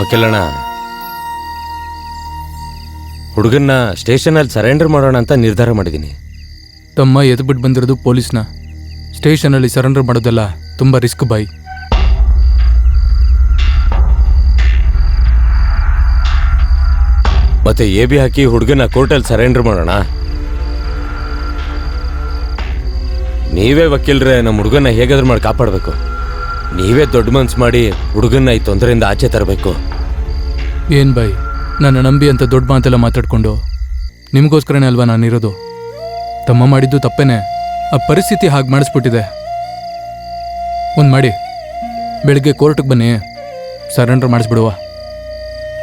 ವಕೀಲಣ್ಣ ಹುಡುಗನ್ನ ಸ್ಟೇಷನಲ್ಲಿ surrender ಮಾಡೋಣ ಅಂತ ನಿರ್ಧಾರ ಮಾಡಿದ್ದೀನಿ. ತಮ್ಮ ಎದ್ಬಿಟ್ಟು ಬಂದಿರೋದು ಪೊಲೀಸ್ನ. ಸ್ಟೇಷನಲ್ಲಿ ಸರೆಂಡರ್ ಮಾಡೋದೆಲ್ಲ ತುಂಬ ರಿಸ್ಕ್ ಬಾಯ್. ಮತ್ತೆ ಎ ಬಿ ಹಾಕಿ ಹುಡುಗನ ಕೋರ್ಟಲ್ಲಿ ಸರೆಂಡರ್ ಮಾಡೋಣ? ನೀವೇ ವಕೀಲರೇ ನಮ್ಮ ಹುಡುಗನ ಹೇಗಾದ್ರೂ ಮಾಡಿ ಕಾಪಾಡಬೇಕು. ನೀವೇ ದೊಡ್ಡ ಮನ್ಸು ಮಾಡಿ ಹುಡುಗನ್ನ ಈ ತೊಂದರೆಯಿಂದ ಆಚೆ ತರಬೇಕು. ಏನ್ ಬೈ ನನ್ನ ನಂಬಿ ಅಂತ ದೊಡ್ಡ ಮಾತೆಲ್ಲ ಮಾತಾಡ್ಕೊಂಡು ನಿಮಗೋಸ್ಕರನೇ ಅಲ್ವಾ ನಾನಿರೋದು ತಮ್ಮ ಮಾಡಿದ್ದು ತಪ್ಪೇನೆ. ಆ ಪರಿಸ್ಥಿತಿ ಹಾಗೆ ಮಾಡಿಸ್ಬಿಟ್ಟಿದೆ. ಒಂದು ಮಾಡಿ. ಬೆಳಿಗ್ಗೆ ಕೋರ್ಟಿಗೆ ಬನ್ನಿ. ಸರೆಂಡರ್ ಮಾಡಿಸ್ಬಿಡುವ.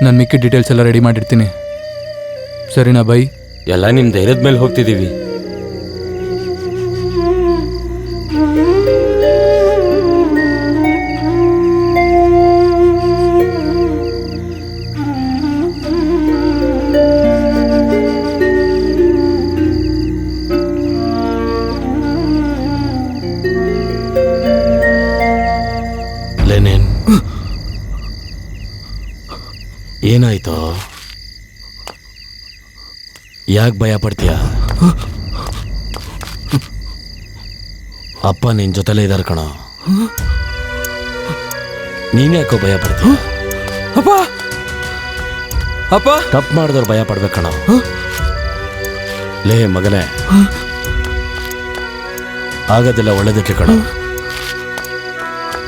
ನಾನು ಮಿಕ್ಕಿ ಡೀಟೇಲ್ಸ್ ಎಲ್ಲ ರೆಡಿ ಮಾಡಿರ್ತೀನಿ. ಸರಿನಾ ಬೈ ಎಲ್ಲ ನಿಮ್ಮ ಧೈರ್ಯದ ಮೇಲೆ ಹೋಗ್ತಿದ್ದೀವಿ ಏನಾಯ್ತು? ಯಾಕೆ ಭಯ ಪಡ್ತೀಯ? ಅಪ್ಪ ನಿನ್ನ ಜೊತೆಲೇ ಇದ್ದಾರೆ ಕಣ. ನೀನ್ ಯಾಕೋ ಭಯ ಪಡ್ತೀಯ? ಅಪ್ಪ! ಅಪ್ಪ! ತಪ್ಪು ಮಾಡಿದವ್ರು ಭಯ ಪಡ್ಬೇಕು ಕಣ. ಲೇ ಮಗನೇ. ಆಗೋದಿಲ್ಲ ಒಳ್ಳೇದಕ್ಕೆ ಕಣ.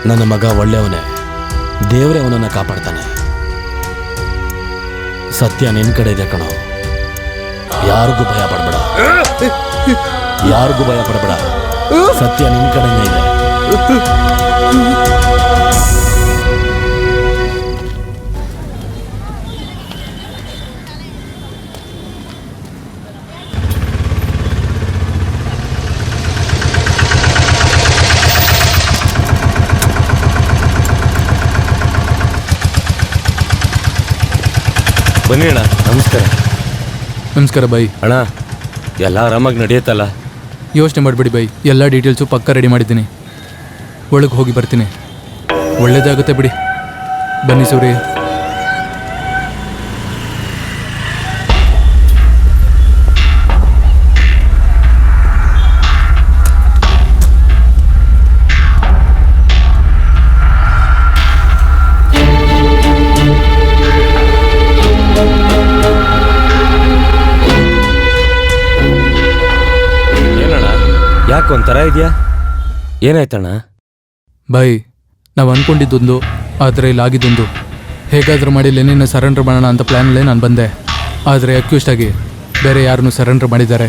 ನನ್ನ ಮಗ ಒಳ್ಳೆಯವನೇ. ದೇವರೇ ಅವನನ್ನು ಕಾಪಾಡ್ತಾನೆ. ಸತ್ಯ ನಿನ್ ಕಡೆ ಇದೆ ಕಣ. ಯಾರಿಗೂ ಭಯ ಪಡಬೇಡ. ಯಾರಿಗೂ ಭಯ ಪಡಬೇಡ. ಸತ್ಯ ನಿನ್ ಕಡೆನೇ ಇದೆ. ಬನ್ನಿ ಅಣ್ಣ. ನಮಸ್ಕಾರ. ನಮಸ್ಕಾರ ಬೈ ಅಣ್ಣ ಎಲ್ಲ ಆರಾಮಾಗಿ ನಡೆಯುತ್ತಲ್ಲ? ಯೋಚನೆ ಮಾಡಬೇಡಿ ಬೈ ಎಲ್ಲ ಡೀಟೇಲ್ಸು ಪಕ್ಕ ರೆಡಿ ಮಾಡಿದ್ದೀನಿ. ಒಳಗೆ ಹೋಗಿ ಬರ್ತೀನಿ. ಒಳ್ಳೇದಾಗುತ್ತೆ ಬಿಡಿ. ಬನ್ನಿ ಸೂರಿ ಯಾಕೆ ಒಂಥರ ಇದೆಯಾ? ಏನಾಯ್ತಣ್ಣ? ಬೈ ನಾವು ಅಂದ್ಕೊಂಡಿದ್ದೊಂದು ಆದರೆ ಇಲ್ಲಿ ಆಗಿದ್ದೊಂದು. ಹೇಗಾದರೂ ಮಾಡಿ ಲೆನಿನ ಸರೆಂಡರ್ ಮಾಡೋಣ ಅಂತ ಪ್ಲ್ಯಾನಲ್ಲೇ ನಾನು ಬಂದೆ. ಆದರೆ ಅಕ್ಯೂಸ್ಟ್ ಆಗಿ ಬೇರೆ ಯಾರನ್ನು ಸರೆಂಡರ್ ಮಾಡಿದ್ದಾರೆ.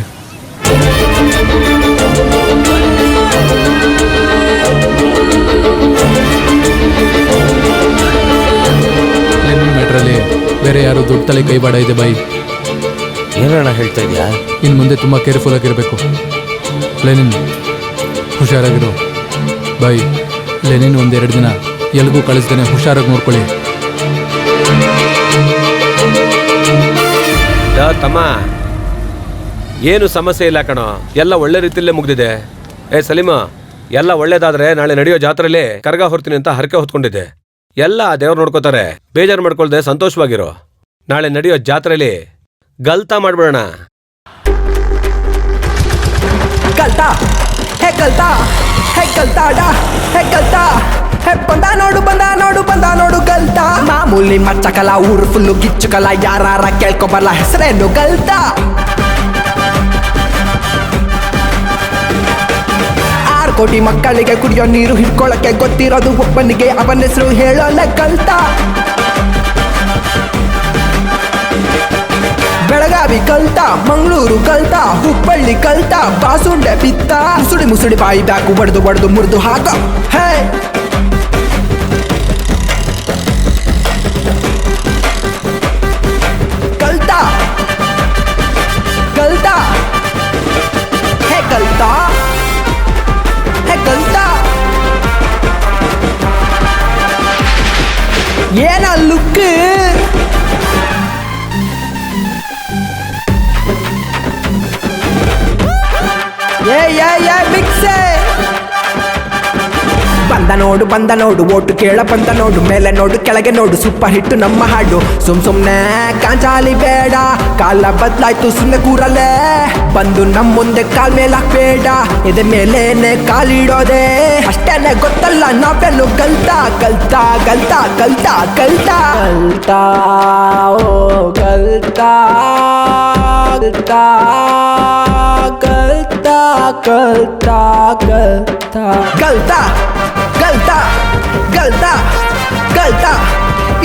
ಲೆನಿನ್ ಮ್ಯಾಟ್ರಲ್ಲಿ ಬೇರೆ ಯಾರು ದುಡ್ಡು ತಲೆ ಕೈವಾಡ ಇದೆ ಬೈ. ಏನಣ್ಣ ಹೇಳ್ತಾ ಇದೆಯಾ? ಇನ್ನು ಮುಂದೆ ತುಂಬ ಕೇರ್ಫುಲ್ ಆಗಿರಬೇಕು. ಲೆನಿನ್. ಹುಷಾರಾಗಿರು. ಬೈ ಲೆನಿನ್ ಒಂದೆರಡು ದಿನ. ಎಲ್ಗೂ ಕಳಿಸ್ತೇನೆ ಹುಷಾರಾಗಿ ನೋಡ್ಕೊಳ್ಳಿ. ಯಾ ತಮ್ಮ, ಏನು ಸಮಸ್ಯೆ ಇಲ್ಲ ಕಣೋ? ಎಲ್ಲ ಒಳ್ಳೆ ರೀತಿಯಲ್ಲೇ ಮುಗ್ದಿದೆ. ಏ, ಸಲೀಮ, ಎಲ್ಲ ಒಳ್ಳೇದಾದ್ರೆ ನಾಳೆ ನಡೆಯೋ ಜಾತ್ರೆಯಲ್ಲಿ ಕರ್ಗ ಹೊರ್ತೀನಿ ಅಂತ ಹರಕೆ ಹೊತ್ಕೊಂಡಿದ್ದೆ. ಎಲ್ಲ ದೇವ್ರು ನೋಡ್ಕೋತಾರೆ. ಬೇಜಾರು ಮಾಡ್ಕೊಳ್ದೆ ಸಂತೋಷವಾಗಿರೋ. ನಾಳೆ ನಡೆಯೋ ಜಾತ್ರೆಯಲ್ಲಿ ಗಲ್ತಾ ಮಾಡ್ಬಿಡೋಣ. ಕಲ್ತಾ? ಹೇ ಕಲ್ತಾ? ಹೇ ಕಲ್ತಾಡ ಹೇ ಕಲ್ತಾ? ಹೇ ಬಂದ ನೋಡು ಬಂದ ನೋಡು ಬಂದ ನೋಡು ಕಲ್ತಾ? ಮಾಮೂಲಿ ಮಚ್ಚಕಲ, ಊರು ಫುಲ್ಲು ಗಿಚ್ಚುಕಲ ಯಾರ ಕೇಳ್ಕೊಬಲ್ಲ ಹೆಸರೇನು ಗಲ್ತಾ ಆರು ಕೋಟಿ ಮಕ್ಕಳಿಗೆ ಕುಡಿಯೋ ನೀರು ಹಿಡ್ಕೊಳಕ್ಕೆ ಗೊತ್ತಿರೋದು ಒಬ್ಬನಿಗೆ, ಅವನ ಹೆಸರು ಹೇಳೋಲ್ಲ ಕಲ್ತಾ? ಬೆಳಗಾವಿ ಕಲ್ತ, ಮಂಗಳೂರು ಕಲ್ತ, ಹುಬ್ಬಳ್ಳಿ ಕಲ್ತ, ಬಾಸುಂಡೆ ಬಿತ್ತ. ಮುಸುಡಿ ಮುಸುಡಿ ಬಾಯಿ ಬ್ಯಾಕು ಬಡ್ದು ಬಡ್ದು ಮುರಿದು ಹಾಕ. ಹೇ! ಮಿಕ್ಸೆ. ಬಂದ ನೋಡು ಬಂದ ನೋಡು, ಓಟು ಕೇಳ, ಬಂದ ನೋಡು, ಮೇಲೆ ನೋಡು, ಕೆಳಗೆ ನೋಡು ಸೂಪರ್ ಹಿಟ್ಟು ನಮ್ಮ ಹಾಡು. ಸುಮ್ ಸುಮ್ನೆ ಕಾಂಚಾಲಿ ಬೇಡ, ಕಾಲ ಬದ್ಲಾಯ್ತು, ಸುಮ್ನೆ ಕೂರಲೇ ಬಂದು ನಮ್ ಮುಂದೆ ಕಾಲ್ ಮೇಲೆ ಬೇಡ ಎದೆ ಮೇಲೇನೆ ಕಾಲಿಡೋದೆ ಅಷ್ಟೇನೆ ಗೊತ್ತಲ್ಲ, ನಾವೆಲ್ಲೂ ಕಲ್ತಾ ಕಲ್ತಾ ಕಲ್ತಾ ಕಲ್ತಾ ಕಲ್ತಾ ಕಲ್ತಾ ಓ ಕಲ್ತಾ ಕಲ್ತಾ गलता गलता गलता गलता गलता गलता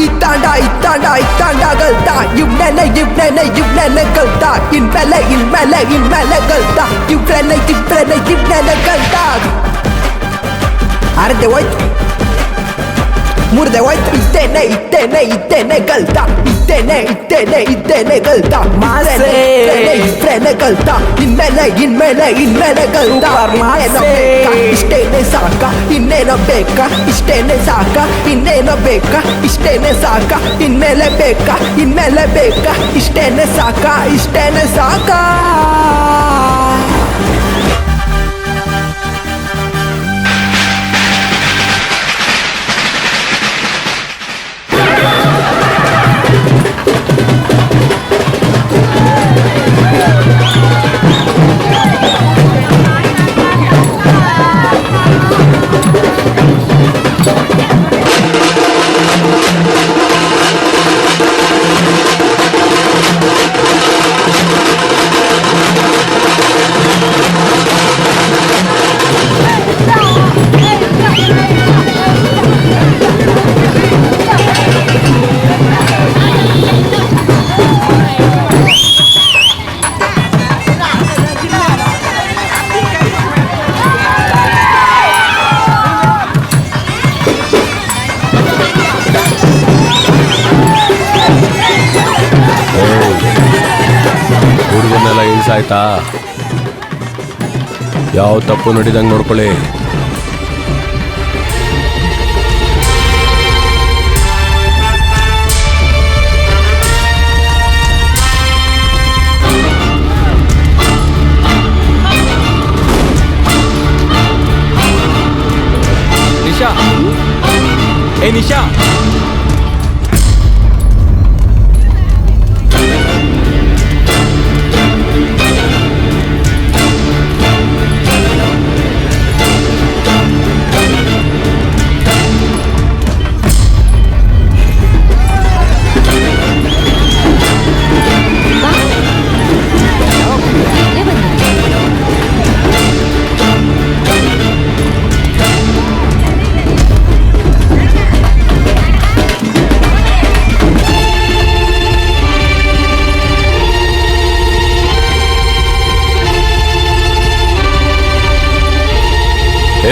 இத்தாண்டா இத்தாண்டா இத்தாண்டா கல்தா இவ்வள இவ்வள இவ்வள கல்தா இன்மேல இன்மேல இன்மேல கல்தா இவ்வள இவ்வள இவ்வள கல்தா அரத்தை ஒய்த் முருதை ஒய்த் இத்தனை இத்தனை இத்தனை கல்தா இத்தனை இத்தனை இத்தனை கல்தா மாசே ಇದ್ದೇನೆ ಗಲ್ತ ಇನ್ಮೇಲೆ ಇನ್ಮೇಲೆ ಇನ್ಮೇಲೆ ಬೇಕಾ? ಇಷ್ಟೇನೆ ಸಾಕ. ಇನ್ನೇನೋ ಬೇಕಾ? ಇಷ್ಟೇನೆ ಸಾಕ. ಇನ್ನೇನೋ ಬೇಕಾ? ಇಷ್ಟೇನೆ ಸಾಕ. ಇನ್ಮೇಲೆ ಬೇಕಾ? ಇನ್ಮೇಲೆ ಬೇಕಾ? ಇಷ್ಟೇನೆ ಸಾಕ. ಇಷ್ಟೇನೆ ಸಾಕ. ಹುಡುಗನ್ನೆಲ್ಲ ಆಯ್ತಾ ಯಾವ ತಪ್ಪು ನಡೀದಂಗೆ ನೋಡ್ಕೊಳ್ಳಿ. ನಿಶಾ. ಏ ನಿಶಾ.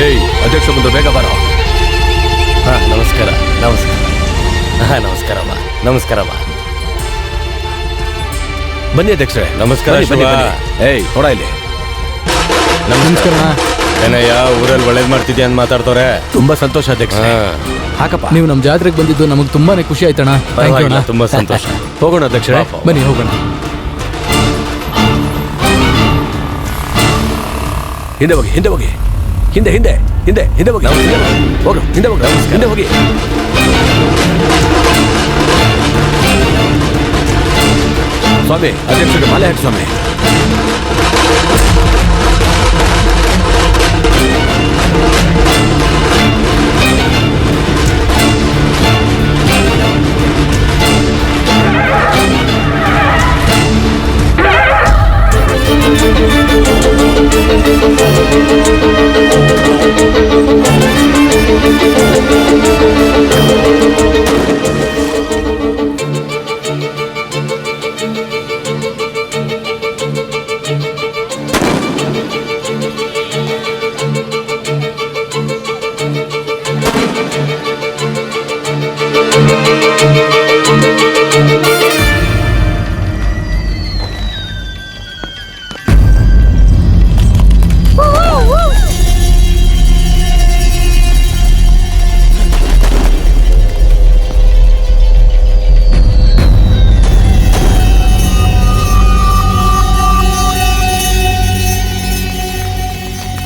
ಏಯ್ ಅಧ್ಯಕ್ಷ ಮುಂದೆ ಬೇಗ ಬರೋ ಹಾ ನಮಸ್ಕಾರ ನಮಸ್ಕಾರ. ಹಾ ನಮಸ್ಕಾರಮ್ಮ ನಮಸ್ಕಾರಮ್ಮ ಬನ್ನಿ ಅಧ್ಯಕ್ಷರೇ ನಮಸ್ಕಾರ, ಬನ್ನಿ. ಏಯ್ ಕೊಡ ಇಲ್ಲಿ. ನಮಸ್ಕಾರ ಏನಯ್ಯ ಊರಲ್ಲಿ ಒಳ್ಳೇದ್ ಮಾಡ್ತಿದ್ಯಾ ಅಂತ ಮಾತಾಡ್ತವ್ರೆ? ತುಂಬಾ ಸಂತೋಷ ಅಧ್ಯಕ್ಷ ಹಾ. ಹಾಕಪ್ಪ. ನೀವು ನಮ್ಮ ಜಾತ್ರೆಗೆ ಬಂದಿದ್ದು ನಮಗೆ ತುಂಬಾನೇ ಖುಷಿ ಆಯ್ತಣ್ಣ. ಥ್ಯಾಂಕ್ ಯು ಪರವಾಗಿಲ್ಲ, ಅಣ್ಣ. ತುಂಬಾ ಸಂತೋಷ. ಹೋಗೋಣ ಅಧ್ಯಕ್ಷರೇ. ಪಾಪ. ಬನ್ನಿ ಹೋಗೋಣ. ಹಿಂದೆ ಹೋಗಿ ಹಿಂದೆ ಹೋಗಿ. ಹಿಂದೆ ಹಿಂದೆ ಹಿಂದೆ ಹಿಂದೆ ಹೋಗಿ ಹಿಂದೆ ಹೋಗಿ. ಹೋಗು, ಹಿಂದೆ ಹೋಗಿ ಹಿಂದೆ ಹೋಗಿ ಸ್ವಾಮಿ, ಅಧ್ಯಕ್ಷರಿಗೆ ಮಾಲೆ ಹಾಕಿ ಸ್ವಾಮಿ